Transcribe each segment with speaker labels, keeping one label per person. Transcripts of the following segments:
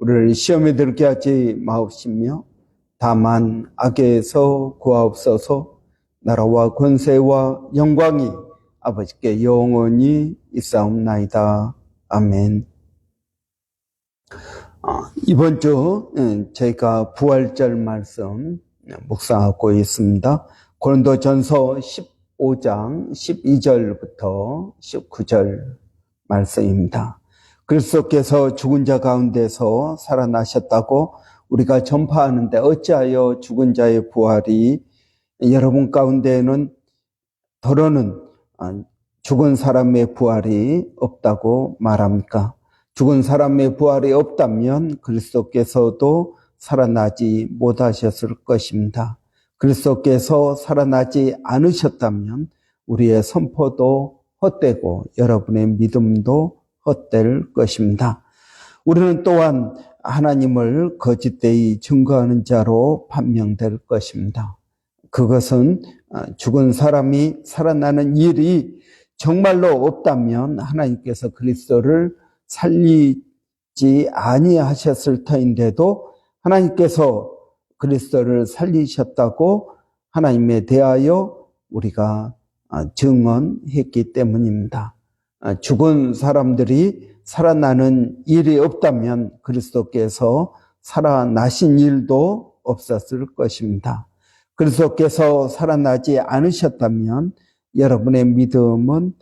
Speaker 1: 우리를 시험에 들게 하지 마옵시며 다만 악에서 구하옵소서 나라와 권세와 영광이 아버지께 영원히 있사옵나이다. 아멘. 아, 이번 주 음, 저희가 부활절 말씀 묵상하고 있습니다. 고린도 전서 15장 12절부터 19절 말씀입니다. 그리스도께서 죽은 자 가운데서 살아나셨다고 우리가 전파하는데 어찌하여 죽은 자의 부활이 여러분 가운데에는 더러는 죽은 사람의 부활이 없다고 말합니까? 죽은 사람의 부활이 없다면 그리스도께서도 살아나지 못하셨을 것입니다. 그리스도께서 살아나지 않으셨다면 우리의 선포도 헛되고 여러분의 믿음도 헛될 것입니다. 우리는 또한 하나님을 거짓되이 증거하는 자로 판명될 것입니다. 그것은 죽은 사람이 살아나는 일이 정말로 없다면 하나님께서 그리스도를 살리지 아니하셨을 터인데도 하나님께서 그리스도를 살리셨다고 하나님에 대하여 우리가 증언했기 때문입니다. 죽은 사람들이 살아나는 일이 없다면 그리스도께서 살아나신 일도 없었을 것입니다. 그리스도께서 살아나지 않으셨다면 여러분의 믿음은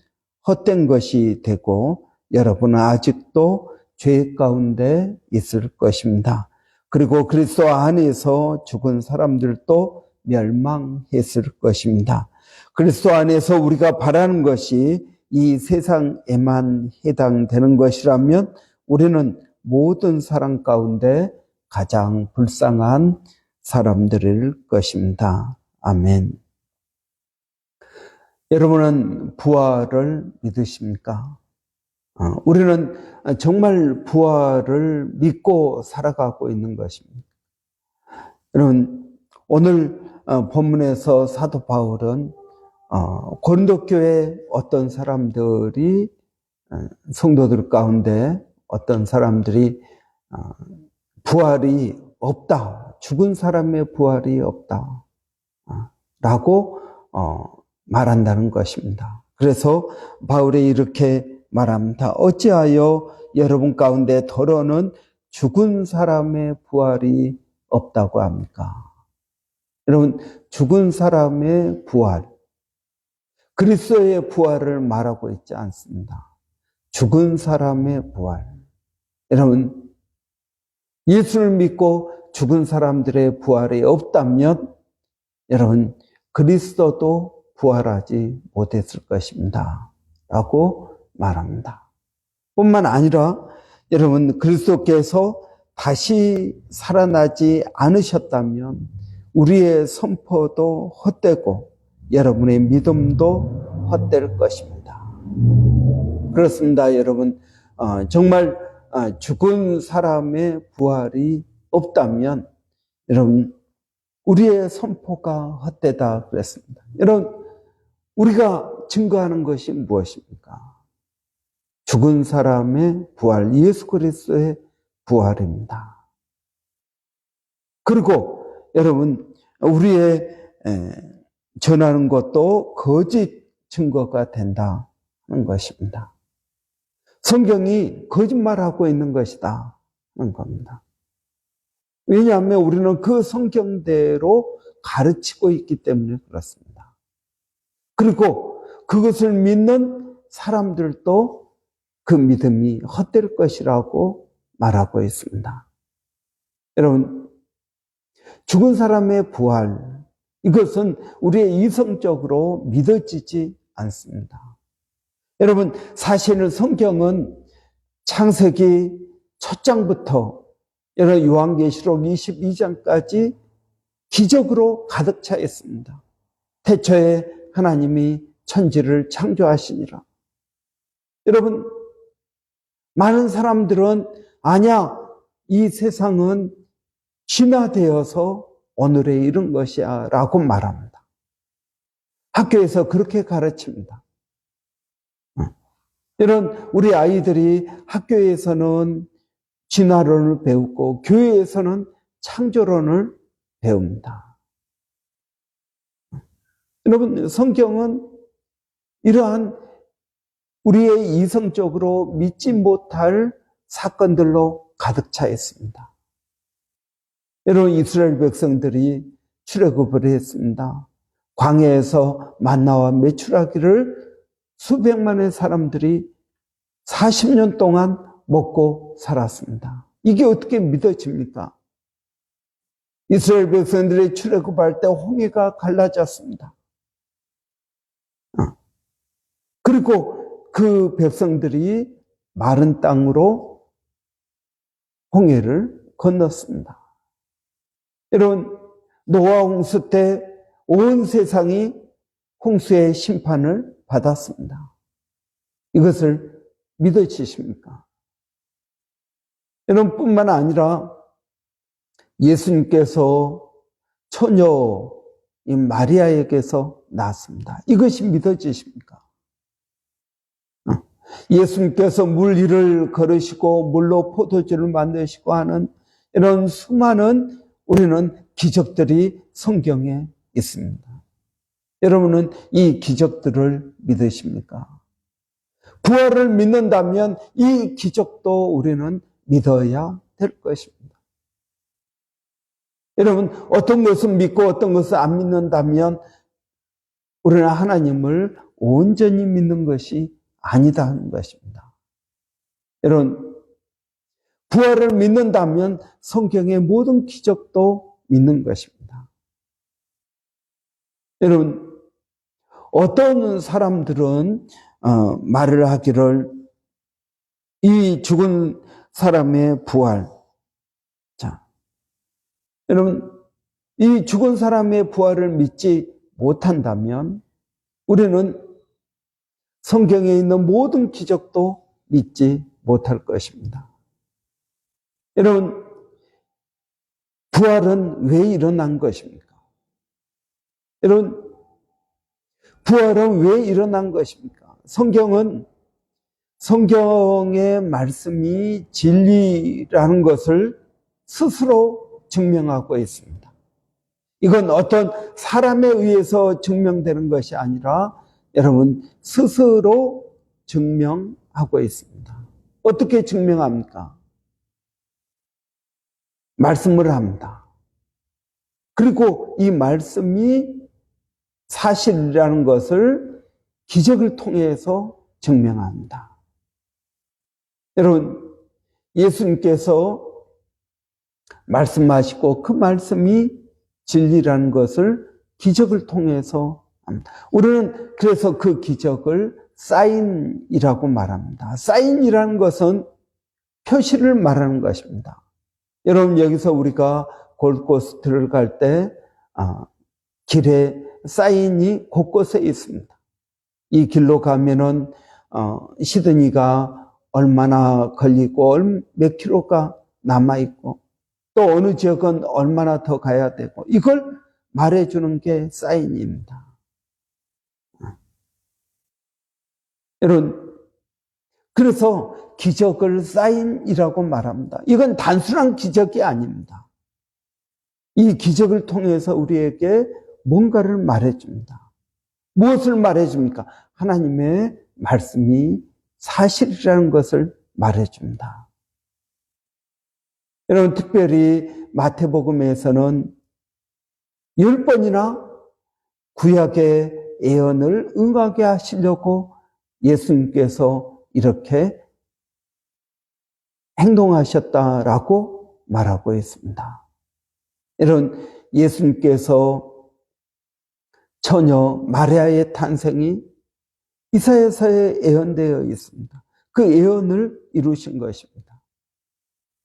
Speaker 1: 헛된 것이 되고 여러분은 아직도 죄 가운데 있을 것입니다. 그리고 그리스도 안에서 죽은 사람들도 멸망했을 것입니다. 그리스도 안에서 우리가 바라는 것이 이 세상에만 해당되는 것이라면 우리는 모든 사람 가운데 가장 불쌍한 사람들일 것입니다. 아멘. 여러분은 부활을 믿으십니까? 어, 우리는 정말 부활을 믿고 살아가고 있는 것입니다. 여러분, 오늘 어, 본문에서 사도 바울은 어, 고린도 교회 어떤 사람들이 성도들 가운데 어떤 사람들이 부활이 없다, 죽은 사람의 부활이 없다, 라고 말한다는 것입니다. 그래서 바울이 이렇게 말합니다. 어찌하여 여러분 가운데 더러는 죽은 사람의 부활이 없다고 합니까? 여러분, 죽은 사람의 부활, 그리스도의 부활을 말하고 있지 않습니다. 죽은 사람의 부활. 여러분, 예수를 믿고 죽은 사람들의 부활이 없다면 여러분, 그리스도도 부활하지 못했을 것입니다. 라고 말합니다. 뿐만 아니라 여러분 그리스도께서 다시 살아나지 않으셨다면 우리의 선포도 헛되고 여러분의 믿음도 헛될 것입니다. 그렇습니다, 여러분. 어, 정말 어, 죽은 사람의 부활이 없다면 여러분 우리의 선포가 헛되다 그랬습니다. 여러분 우리가 증거하는 것이 무엇입니까? 죽은 사람의 부활, 예수 그리스도의 부활입니다. 그리고 여러분, 우리의 전하는 것도 거짓 증거가 된다는 것입니다. 성경이 거짓말하고 있는 것이다 하는 겁니다. 왜냐하면 우리는 그 성경대로 가르치고 있기 때문에 그렇습니다. 그리고 그것을 믿는 사람들도 그 믿음이 헛될 것이라고 말하고 있습니다. 여러분, 죽은 사람의 부활, 이것은 우리의 이성적으로 믿어지지 않습니다. 여러분, 사실은 성경은 창세기 첫 장부터 여러 요한계시록 22장까지 기적으로 가득 차 있습니다. 태초에 하나님이 천지를 창조하시니라. 여러분, 많은 사람들은 아냐, 이 세상은 진화되어서 오늘에 이른 것이야 라고 말합니다. 학교에서 그렇게 가르칩니다. 이런 우리 아이들이 학교에서는 진화론을 배우고 교회에서는 창조론을 배웁니다. 여러분, 성경은 이러한 우리의 이성적으로 믿지 못할 사건들로 가득 차 있습니다. 여러분, 이스라엘 백성들이 출애굽을 했습니다. 광야에서 만나와 메추라기를 수백만의 사람들이 40년 동안 먹고 살았습니다. 이게 어떻게 믿어집니까? 이스라엘 백성들이 출애굽할 때 홍해가 갈라졌습니다. 어. 그리고 그 백성들이 마른 땅으로 홍해를 건넜습니다. 여러분, 노아 홍수 때 온 세상이 홍수의 심판을 받았습니다. 이것을 믿어지십니까? 여러분 뿐만 아니라 예수님께서 처녀 마리아에게서 낳았습니다. 이것이 믿어지십니까? 어. 예수님께서 물 위를 걸으시고 물로 포도주를 만드시고 하는 이런 수많은 우리는 기적들이 성경에 있습니다. 여러분은 이 기적들을 믿으십니까? 부활을 믿는다면 이 기적도 우리는 믿어야 될 것입니다. 여러분, 어떤 것은 믿고 어떤 것은 안 믿는다면 우리는 하나님을 온전히 믿는 것이 아니다 하는 것입니다. 여러분, 부활을 믿는다면 성경의 모든 기적도 믿는 것입니다. 여러분, 어떤 사람들은 어, 말을 하기를 이 죽은 사람의 부활. 자, 여러분, 이 죽은 사람의 부활을 믿지 못한다면 우리는 성경에 있는 모든 기적도 믿지 못할 것입니다. 여러분, 부활은 왜 일어난 것입니까? 여러분, 부활은 왜 일어난 것입니까? 성경은 성경의 말씀이 진리라는 것을 스스로 증명하고 있습니다. 이건 어떤 사람에 의해서 증명되는 것이 아니라 여러분 스스로 증명하고 있습니다. 어떻게 증명합니까? 말씀을 합니다. 그리고 이 말씀이 사실이라는 것을 기적을 통해서 증명합니다. 여러분, 예수님께서 말씀하시고 그 말씀이 진리라는 것을 기적을 통해서 합니다. 우리는 그래서 그 기적을 사인이라고 말합니다. 사인이라는 것은 표시를 말하는 것입니다. 여러분, 여기서 우리가 골고스트를 갈때 아, 길에 사인이 곳곳에 있습니다. 이 길로 가면은 어, 시드니가 얼마나 걸리고 몇 킬로가 남아 있고 또 어느 지역은 얼마나 더 가야 되고 이걸 말해주는 게 사인입니다. 여러분 그래서 기적을 사인이라고 말합니다. 이건 단순한 기적이 아닙니다. 이 기적을 통해서 우리에게 뭔가를 말해줍니다. 무엇을 말해줍니까? 하나님의 말씀이 사실이라는 것을 말해줍니다. 여러분, 특별히 마태복음에서는 열 번이나 구약의 예언을 응하게 하시려고 예수님께서 이렇게 행동하셨다라고 말하고 있습니다. 여러분, 예수님께서 처녀 마리아의 탄생이 이사야서에 예언되어 있습니다. 그 예언을 이루신 것입니다.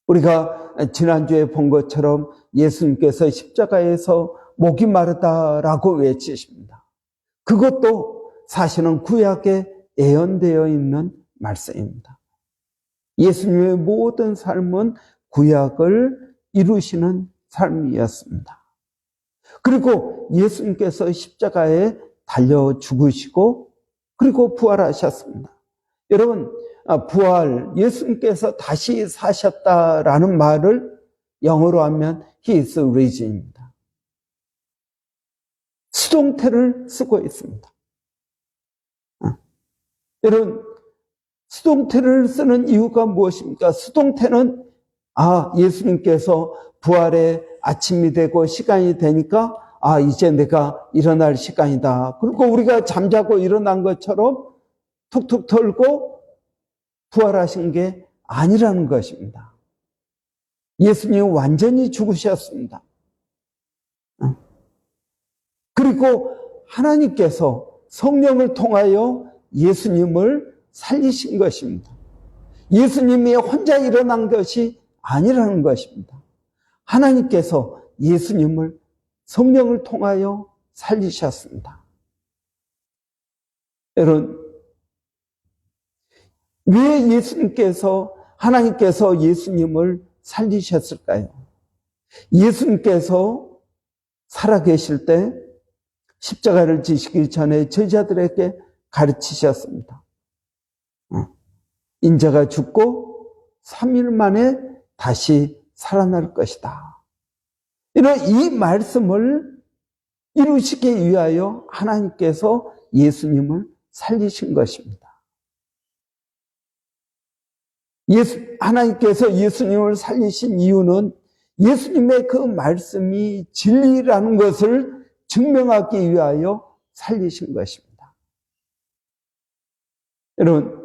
Speaker 1: 우리가 지난주에 본 것처럼 예수님께서 십자가에서 목이 마르다라고 외치십니다. 그것도 사실은 구약에 예언되어 있는 말씀입니다. 예수님의 모든 삶은 구약을 이루시는 삶이었습니다. 그리고 예수님께서 십자가에 달려 죽으시고 그리고 부활하셨습니다. 여러분, 아, 부활, 예수님께서 다시 사셨다라는 말을 영어로 하면 He is risen입니다. 수동태를 쓰고 있습니다. 아, 여러분, 수동태를 쓰는 이유가 무엇입니까? 수동태는 아, 예수님께서 부활의 아침이 되고 시간이 되니까 아, 이제 내가 일어날 시간이다. 그리고 우리가 잠자고 일어난 것처럼 툭툭 털고 부활하신 게 아니라는 것입니다. 예수님이 완전히 죽으셨습니다. 어. 그리고 하나님께서 성령을 통하여 예수님을 살리신 것입니다. 예수님이 혼자 일어난 것이 아니라는 것입니다. 하나님께서 예수님을 성령을 통하여 살리셨습니다. 여러분, 왜 예수님께서, 하나님께서 예수님을 살리셨을까요? 예수님께서 살아계실 때 십자가를 지시기 전에 제자들에게 가르치셨습니다. 어, 인자가 죽고 3일 만에 다시 살아날 것이다. 이런 이 말씀을 이루시기 위하여 하나님께서 예수님을 살리신 것입니다. 예수, 하나님께서 예수님을 살리신 이유는 예수님의 그 말씀이 진리라는 것을 증명하기 위하여 살리신 것입니다. 여러분,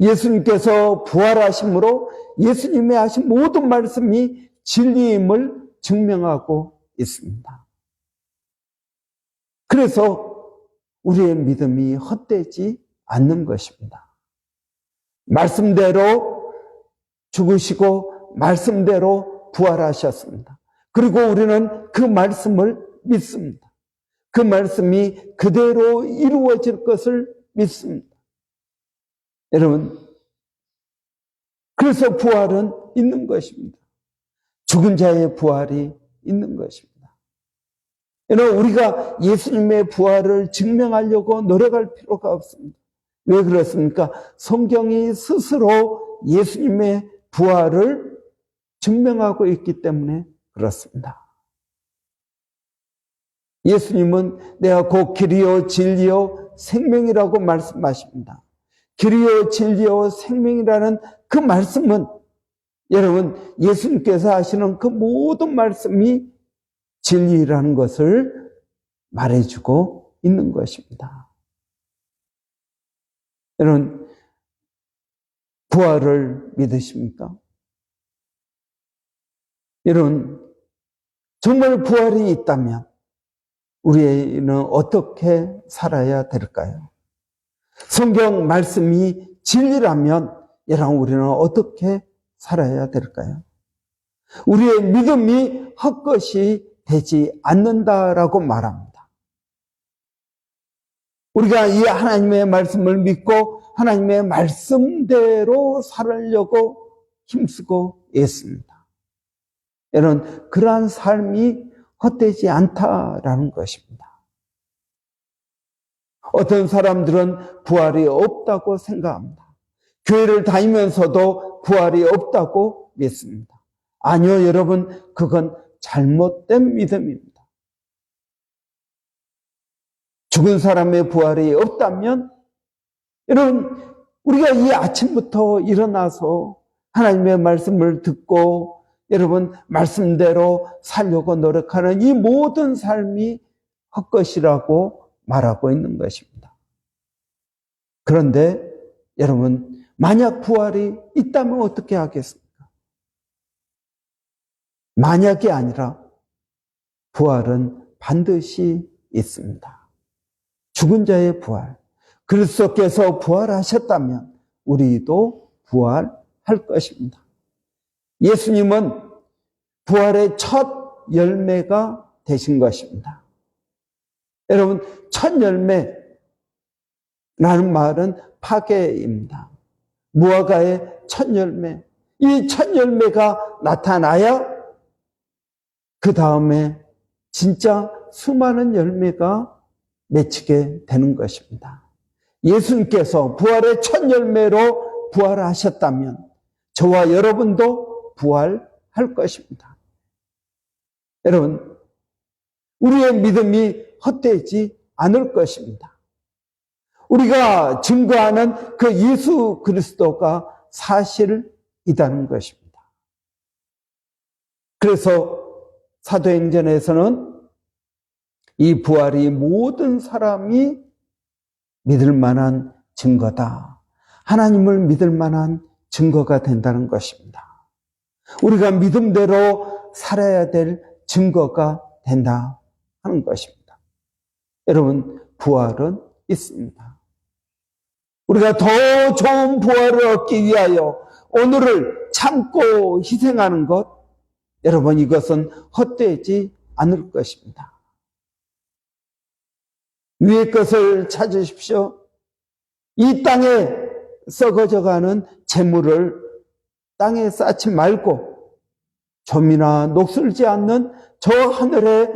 Speaker 1: 예수님께서 부활하심으로 예수님의 하신 모든 말씀이 진리임을 증명하고 있습니다. 그래서 우리의 믿음이 헛되지 않는 것입니다. 말씀대로 죽으시고 말씀대로 부활하셨습니다. 그리고 우리는 그 말씀을 믿습니다. 그 말씀이 그대로 이루어질 것을 믿습니다. 여러분, 그래서 부활은 있는 것입니다. 죽은 자의 부활이 있는 것입니다. 여러분, 우리가 예수님의 부활을 증명하려고 노력할 필요가 없습니다. 왜 그렇습니까? 성경이 스스로 예수님의 부활을 증명하고 있기 때문에 그렇습니다. 예수님은 내가 곧 길이요 진리요 생명이라고 말씀하십니다. 길이요 진리요 생명이라는 그 말씀은 여러분 예수님께서 하시는 그 모든 말씀이 진리라는 것을 말해주고 있는 것입니다. 여러분 부활을 믿으십니까? 여러분 정말 부활이 있다면 우리는 어떻게 살아야 될까요? 성경 말씀이 진리라면 여러분 우리는 어떻게 살아야 될까요? 우리의 믿음이 헛것이 되지 않는다라고 말합니다. 우리가 이 하나님의 말씀을 믿고 하나님의 말씀대로 살으려고 힘쓰고 있습니다. 여러분, 그러한 삶이 헛되지 않다라는 것입니다. 어떤 사람들은 부활이 없다고 생각합니다. 교회를 다니면서도 부활이 없다고 믿습니다. 아니요, 여러분, 그건 잘못된 믿음입니다. 죽은 사람의 부활이 없다면, 여러분, 우리가 이 아침부터 일어나서 하나님의 말씀을 듣고, 여러분, 말씀대로 살려고 노력하는 이 모든 삶이 헛것이라고 말하고 있는 것입니다. 그런데 여러분, 만약 부활이 있다면 어떻게 하겠습니까? 만약이 아니라 부활은 반드시 있습니다. 죽은 자의 부활. 그리스도께서 부활하셨다면 우리도 부활할 것입니다. 예수님은 부활의 첫 열매가 되신 것입니다. 여러분, 첫 열매라는 말은 파괴입니다. 무화과의 첫 열매. 이 첫 열매가 나타나야 그 다음에 진짜 수많은 열매가 맺히게 되는 것입니다. 예수님께서 부활의 첫 열매로 부활하셨다면 저와 여러분도 부활할 것입니다. 여러분, 우리의 믿음이 헛되지 않을 것입니다. 우리가 증거하는 그 예수 그리스도가 사실이라는 것입니다. 그래서 사도행전에서는 이 부활이 모든 사람이 믿을 만한 증거다. 하나님을 믿을 만한 증거가 된다는 것입니다. 우리가 믿음대로 살아야 될 증거가 된다 하는 것입니다. 여러분, 부활은 있습니다. 우리가 더 좋은 부활을 얻기 위하여 오늘을 참고 희생하는 것, 여러분 이것은 헛되지 않을 것입니다. 위의 것을 찾으십시오. 이 땅에 썩어져가는 재물을 땅에 쌓지 말고 좀이나 녹슬지 않는 저 하늘의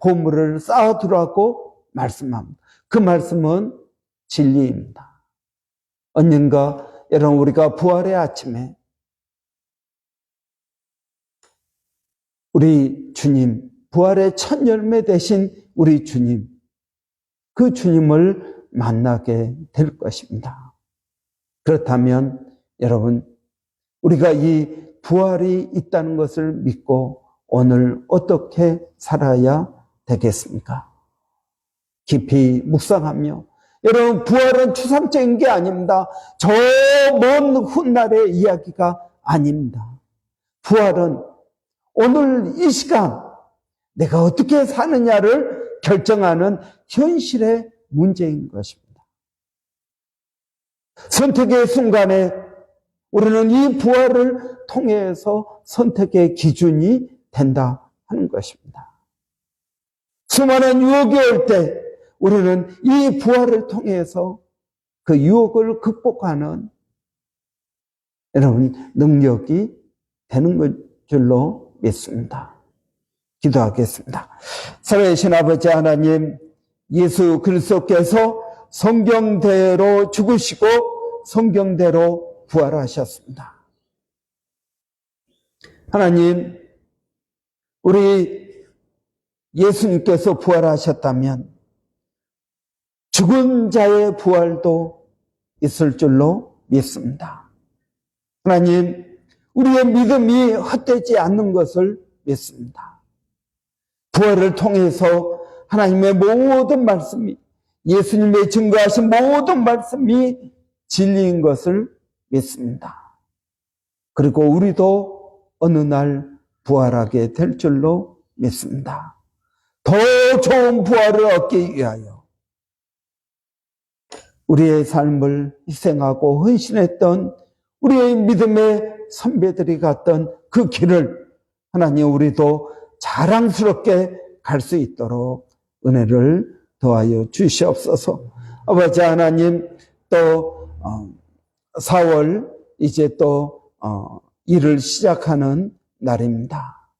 Speaker 1: 보물을 쌓아두라고 말씀합니다. 그 말씀은 진리입니다. 언젠가 여러분 우리가 부활의 아침에 우리 주님, 부활의 첫 열매 되신 우리 주님, 그 주님을 만나게 될 것입니다. 그렇다면 여러분, 우리가 이 부활이 있다는 것을 믿고 오늘 어떻게 살아야 되겠습니까? 깊이 묵상하며 여러분 부활은 추상적인 게 아닙니다. 저 먼 훗날의 이야기가 아닙니다. 부활은 오늘 이 시간 내가 어떻게 사느냐를 결정하는 현실의 문제인 것입니다. 선택의 순간에 우리는 이 부활을 통해서 선택의 기준이 된다 하는 것입니다. 수많은 유혹이 올 때 우리는 이 부활을 통해서 그 유혹을 극복하는 여러분 능력이 되는 줄로 믿습니다. 기도하겠습니다. 살아계신 아버지 하나님, 예수 그리스도께서 성경대로 죽으시고 성경대로 부활하셨습니다. 하나님, 우리 예수님께서 부활하셨다면 죽은 자의 부활도 있을 줄로 믿습니다. 하나님, 우리의 믿음이 헛되지 않는 것을 믿습니다. 부활을 통해서 하나님의 모든 말씀이 예수님의 증거하신 모든 말씀이 진리인 것을 믿습니다. 그리고 우리도 어느 날 부활하게 될 줄로 믿습니다. 더 좋은 부활을 얻기 위하여 우리의 삶을 희생하고 헌신했던 우리의 믿음의 선배들이 갔던 그 길을 하나님 우리도 자랑스럽게 갈 수 있도록 은혜를 더하여 주시옵소서. 아버지 하나님 또 4월 이제 또 어, 일을 시작하는 날입니다.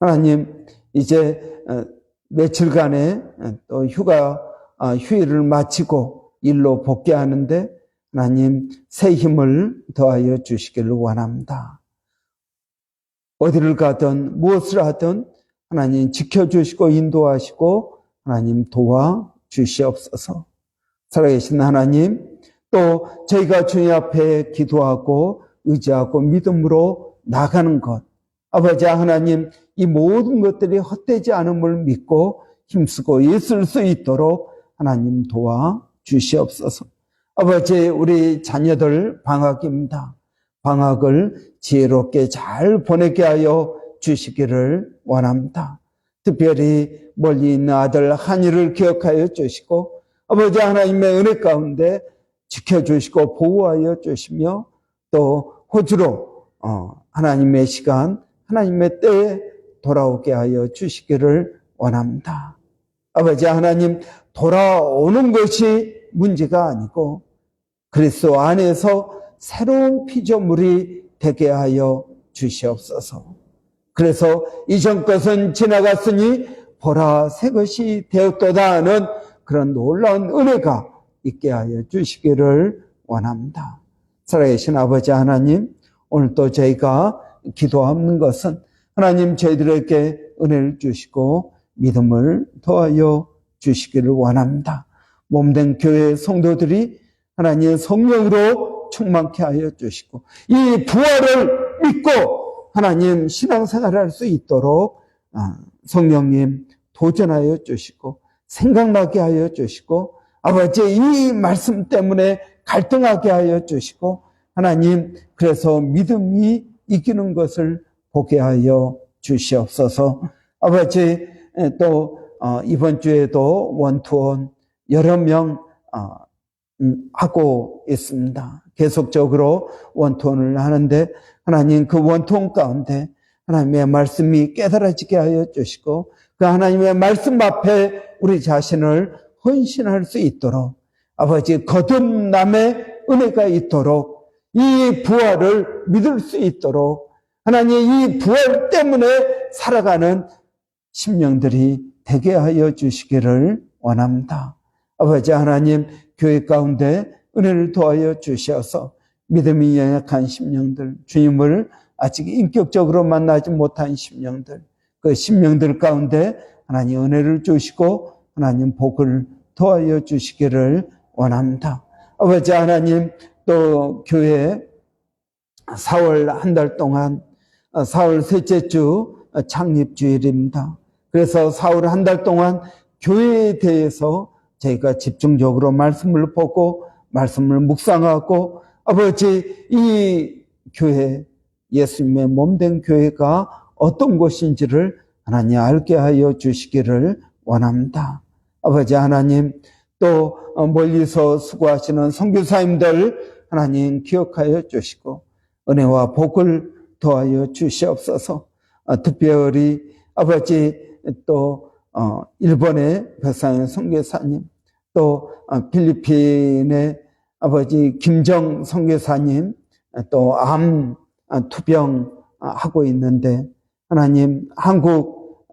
Speaker 1: 하나님 이제 어, 며칠간의 또 휴가 아, 휴일을 마치고 일로 복귀하는데 하나님 새 힘을 더하여 주시기를 원합니다. 어디를 가든 무엇을 하든 하나님 지켜주시고 인도하시고 하나님 도와 주시옵소서. 살아계신 하나님 또 저희가 주님 앞에 기도하고 의지하고 믿음으로 나가는 것 아버지 하나님 이 모든 것들이 헛되지 않음을 믿고 힘쓰고 있을 수 있도록 하나님 도와 주시옵소서. 아버지 우리 자녀들 방학입니다. 방학을 지혜롭게 잘 보내게 하여 주시기를 원합니다. 특별히 멀리 있는 아들 한이를 기억하여 주시고 아버지 하나님의 은혜 가운데 지켜주시고 보호하여 주시며 또 호주로 어, 하나님의 시간, 하나님의 때에 돌아오게 하여 주시기를 원합니다. 아버지 하나님 돌아오는 것이 문제가 아니고 그리스도 안에서 새로운 피조물이 되게 하여 주시옵소서. 그래서 이전 것은 지나갔으니 보라 새 것이 되었도다 하는 그런 놀라운 은혜가 있게 하여 주시기를 원합니다. 살아계신 아버지 하나님, 오늘 또 저희가 기도하는 것은 하나님 저희들에게 은혜를 주시고 믿음을 더하여 주시기를 원합니다. 몸된 교회 성도들이 하나님의 성령으로 충만케 하여 주시고 이 부활을 믿고 하나님 신앙생활을 할 수 있도록 아, 성령님 도전하여 주시고 생각나게 하여 주시고 아버지 이 말씀 때문에 갈등하게 하여 주시고 하나님 그래서 믿음이 이기는 것을 보게 하여 주시옵소서. 아버지 또 어, 이번 주에도 원투원 여러 명 어, 음, 하고 있습니다. 계속적으로 원투원을 하는데 하나님 그 원투원 가운데 하나님의 말씀이 깨달아지게 하여 주시고 그 하나님의 말씀 앞에 우리 자신을 헌신할 수 있도록 아버지 거듭남의 은혜가 있도록 이 부활을 믿을 수 있도록 하나님 이 부활 때문에 살아가는 심령들이 되게 하여 주시기를 원합니다. 아버지 하나님 교회 가운데 은혜를 도하여 주셔서 믿음이 연약한 심령들 주님을 아직 인격적으로 만나지 못한 심령들 그 심령들 가운데 하나님 은혜를 주시고 하나님 복을 도하여 주시기를 원합니다. 아버지 하나님 또 교회 4월 한 달 동안 4월 셋째 주 창립 주일입니다. 그래서 4월 한 달 동안 교회에 대해서 저희가 집중적으로 말씀을 보고 말씀을 묵상하고 아버지 이 교회 예수님의 몸된 교회가 어떤 곳인지를 하나님 알게 하여 주시기를 원합니다. 아버지 하나님 또 멀리서 수고하시는 선교사님들 하나님 기억하여 주시고 은혜와 복을 더하여 주시옵소서. 어, 특별히 아버지 또 어, 일본의 백상현 선교사님 또 어, 필리핀의 아버지 김정 선교사님 또 암 투병 하고 있는데 하나님 한국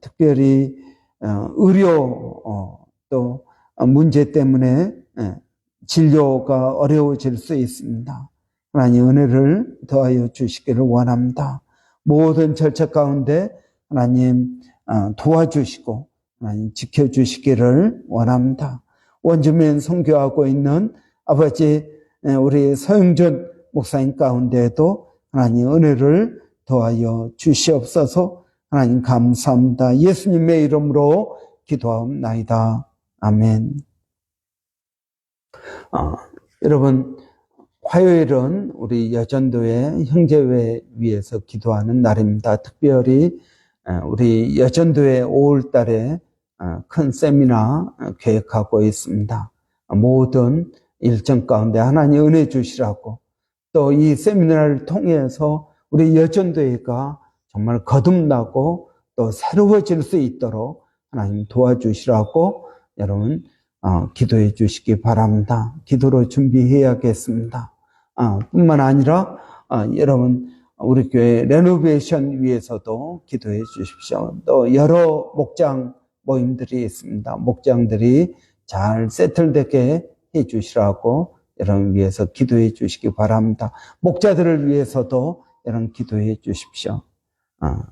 Speaker 1: 특별히 의료 또 문제 때문에 진료가 어려워질 수 있습니다. 하나님 은혜를 더하여 주시기를 원합니다. 모든 절차 가운데 하나님 도와주시고 하나님 지켜주시기를 원합니다. 원주민 선교하고 있는 아버지 우리 서영준 목사님 가운데에도 하나님 은혜를 더하여 주시옵소서 하나님 감사합니다. 예수님의 이름으로 기도하옵나이다. 아멘. 아, 여러분 화요일은 우리 여전도회 형제회 위해서 기도하는 날입니다. 특별히 우리 여전도회 5월 달에 큰 세미나 계획하고 있습니다. 모든 일정 가운데 하나님 은혜 주시라고 또 이 세미나를 통해서 우리 여전도회가 정말 거듭나고 또 새로워질 수 있도록 하나님 도와주시라고 여러분 어, 기도해 주시기 바랍니다. 기도로 준비해야겠습니다. 아, 뿐만 아니라 아, 여러분 우리 교회 레노베이션 위해서도 기도해 주십시오. 또 여러 목장 모임들이 있습니다. 목장들이 잘 세틀되게 해 주시라고 여러분 위해서 기도해 주시기 바랍니다. 목자들을 위해서도 여러분 기도해 주십시오. 아,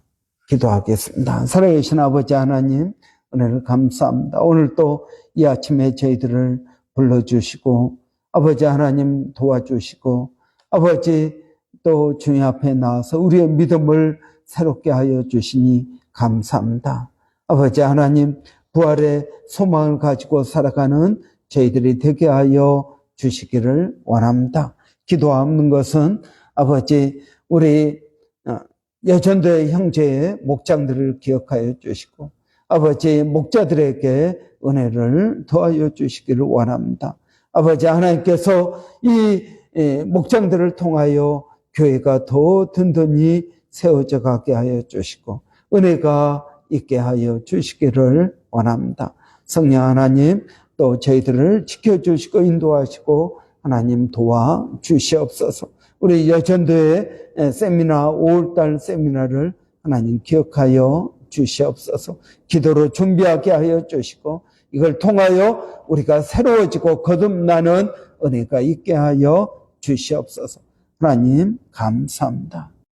Speaker 1: 기도하겠습니다. 살아계신 아버지 하나님 은혜를 감사합니다. 오늘 또 이 아침에 저희들을 불러주시고 아버지 하나님 도와주시고 아버지 또 주님 앞에 나와서 우리의 믿음을 새롭게 하여 주시니 감사합니다. 아버지 하나님 부활의 소망을 가지고 살아가는 저희들이 되게 하여 주시기를 원합니다. 기도하는 것은 아버지 우리 어, 여전도의 형제의 목장들을 기억하여 주시고 아버지 목자들에게 은혜를 더하여 주시기를 원합니다. 아버지 하나님께서 이 목장들을 통하여 교회가 더 든든히 세워져 가게 하여 주시고 은혜가 있게 하여 주시기를 원합니다. 성령 하나님 또 저희들을 지켜주시고 인도하시고 하나님 도와 주시옵소서. 우리 여전도의 세미나 5월달 세미나를 하나님 기억하여 주시옵소서. 기도로 준비하게 하여 주시고 이걸 통하여 우리가 새로워지고 거듭나는 은혜가 있게 하여 주시옵소서. 하나님 감사합니다.